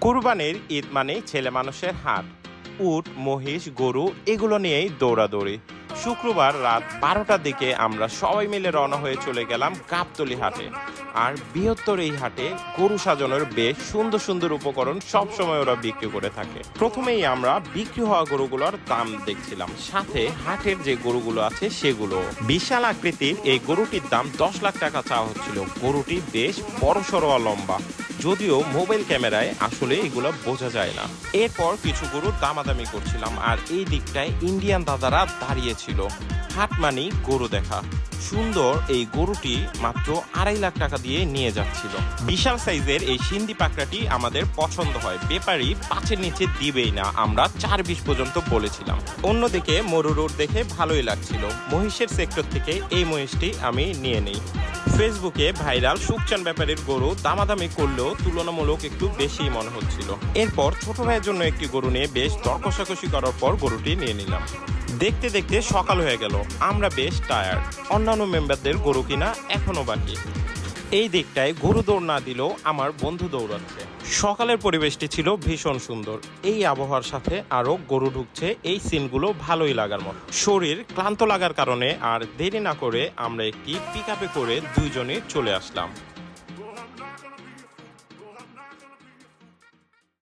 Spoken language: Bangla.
কুরবানির ঈদ মানে ছেলে মানুষের হাট। উট, মহিষ, গরু, এগুলো নিয়েই দৌড়াদৌড়ি। শুক্রবার রাত বারোটার দিকে আমরা সবাই মিলে রওনা হয়ে চলে গেলাম গাবতলি হাটে। আর বৃহত্তর এই হাটে গরু সাজানোর বেশ সুন্দর সুন্দর উপকরণ সব সময় ওরা বিক্রি করে থাকে। প্রথমেই আমরা বিক্রি হওয়া গরুগুলোর দাম দেখছিলাম। সাথে হাটের যে গরুগুলো আছে সেগুলো। বিশাল আকৃতির এই গরুটির দাম দশ লাখ টাকা চাওয়া হচ্ছিল। গরুটি বেশ বড় আর লম্বা। যদিও মোবাইল ক্যামেরায় আসলে এগুলো বোঝা যায় না। এরপর কিছু গরু দামাদামি করছিলাম আর এই দিকটায় ইন্ডিয়ান দাদারা দাঁড়িয়েছিল। হাট মানি গরু দেখা। সুন্দর এই গরুটি মাত্র আড়াই লাখ টাকা দিয়ে নিয়ে যাচ্ছিল। বিশাল সাইজের এই সিন্ধি পাকড়াটি আমাদের পছন্দ হয়। বেপারি পাঁচের নিচে দিবেই না, আমরা চার বিশ পর্যন্ত বলেছিলাম। অন্যদিকে মরুরুট দেখে ভালোই লাগছিল। মহিষের সেক্টর থেকে এই মহিষটি আমি নিয়ে নিই। ফেসবুকে ভাইরাল সুকচান ব্যাপারের গরু দামাদামি করলেও তুলনামূলক একটু বেশি মনে হচ্ছিল। এরপর ছোট ভাইয়ের জন্য একটি গরু নিয়ে বেশ দর কষাকষি করার পর গরুটি নিয়ে নিলাম। দেখতে দেখতে সকাল হয়ে গেল। আমরা বেশ টায়ার্ড অন্যান্য মেম্বারদের গরু কিনা এখনও বাকি। এই দিকটায় গরু দৌড় না দিলেও আমার বন্ধু দৌড়াচ্ছে। সকালের পরিবেশটি ছিল ভীষণ সুন্দর। এই আবহাওয়ার সাথে আরও গরু ঢুকছে, এই সিনগুলো ভালোই লাগার মতো। শরীর ক্লান্ত লাগার কারণে আর দেরি না করে আমরা একটি পিক করে দুইজনে চলে আসলাম।